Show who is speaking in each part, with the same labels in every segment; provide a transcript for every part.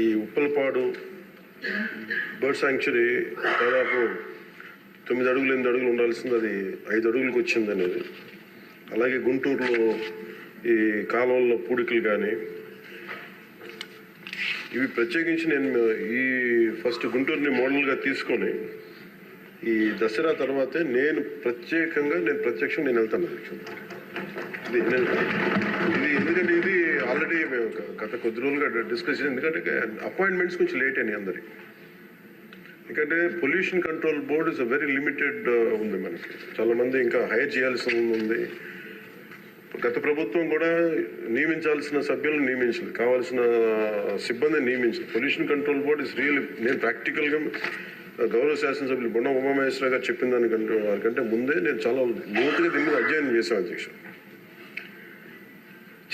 Speaker 1: ఈ Uppalapadu bird sanctuary దాదాపు తొమ్మిది అడుగులు ఎనిమిది అడుగులు ఉండాల్సింది. అది ఐదు అడుగులకు వచ్చింది అనేది. అలాగే గుంటూరులో ఈ కాలువల్లో పూడికలు కానీ ఇవి ప్రత్యేకించి నేను ఈ ఫస్ట్ గుంటూరుని మోడల్గా తీసుకొని ఈ దసరా తర్వాతే నేను ప్రత్యేకంగా నేను ప్రత్యక్షంగా నేను వెళ్తాను. ఇది ఎందుకంటే ఇది ఆల్రెడీ మేము గత కొద్ది రోజులుగా డిస్కస్ ఎందుకంటే అపాయింట్మెంట్స్ కొంచెం లేట్ అయినాయి అందరికి ఎందుకంటే pollution control board is very limited ఉంది మనకి. చాలా మంది ఇంకా హైర్ చేయాల్సి ఉంది. గత ప్రభుత్వం కూడా నియమించాల్సిన సభ్యులను నియమించదు. కావాల్సిన సిబ్బందిని నియమించదు. Pollution control board is real నేను ప్రాక్టికల్గా గౌరవ శాసనసభ్యులు బొండ ఉమామహేశ్వర గారు చెప్పిన దానికంటే వారికంటే ముందే నేను చాలా లోతుగా దీని మీద అధ్యయనం చేశాను అధ్యక్షుడు.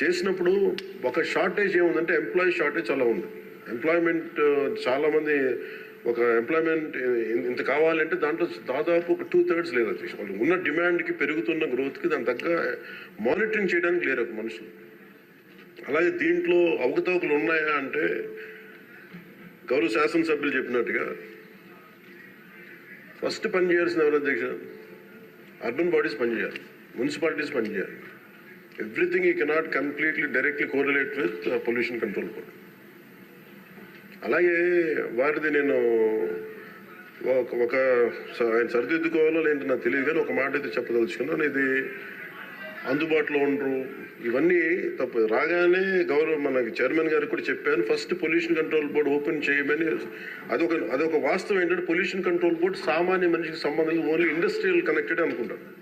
Speaker 1: చేసినప్పుడు ఒక షార్టేజ్ ఏముందంటే ఎంప్లాయీ షార్టేజ్ చాలా ఉంది. ఎంప్లాయ్మెంట్ uh, చాలామంది ఒక ఎంప్లాయ్మెంట్ uh, ఇంత కావాలంటే దాంట్లో దాదాపు ఒక టూ థర్డ్స్ లేదు వాళ్ళు ఉన్న డిమాండ్కి పెరుగుతున్న గ్రోత్కి దాని తగ్గ మానిటరింగ్ చేయడానికి లేరు ఒక మనుషులు. అలాగే దీంట్లో అవకతవకలు ఉన్నాయా అంటే గౌరవ శాసనసభ్యులు చెప్పినట్టుగా ఫస్ట్ పనిచేయాల్సిన ఎవరు అధ్యక్ష? అర్బన్ బాడీస్ పనిచేయాలి. మున్సిపాలిటీస్ పనిచేయాలి. ఎవ్రీథింగ్ ఈ cannot completely directly correlate with pollution control board అలాగే వారిది నేను ఒక- ఆయన సరిదిద్దుకోవాలో లేదంటే నాకు తెలియదు కానీ ఒక మాట అయితే చెప్పదలుచుకున్నాను. ఇది అందుబాటులో ఉండరు. ఇవన్నీ తప్పు. రాగానే గౌరవ మనకి చైర్మన్ గారికి కూడా చెప్పాను. First pollution control board open చేయమని అదొక అదొక వాస్తవం ఏంటంటే పొల్యూషన్ కంట్రోల్ బోర్డు సామాన్య మనిషికి సంబంధించి ఓన్లీ ఇండస్ట్రియల్ కనెక్టెడ్ అనుకుంటాను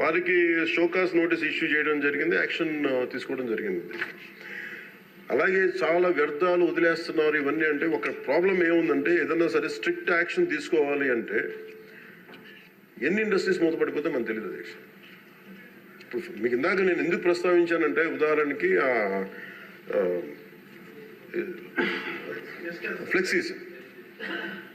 Speaker 1: వారికి షోకాస్ నోటీస్ ఇష్యూ చేయడం జరిగింది యాక్షన్ తీసుకోవడం జరిగింది. అలాగే చాలా వ్యర్థాలు వదిలేస్తున్నారు ఇవన్నీ అంటే ఒక ప్రాబ్లం ఏముందంటే ఏదన్నా సరే స్ట్రిక్ట్ యాక్షన్ తీసుకోవాలి అంటే ఎన్ని ఇండస్ట్రీస్ మూతపడిపోతే మనకు తెలియదు అధ్యక్ష ఇప్పుడు మీకు ఇందాక నేను ఎందుకు ప్రస్తావించానంటే ఉదాహరణకి ఆ ఫ్లెక్సీస్.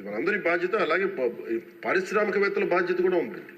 Speaker 1: మనందరి బాధ్యత అలాగే పారిశ్రామికవేత్తల బాధ్యత కూడా ఉంటుంది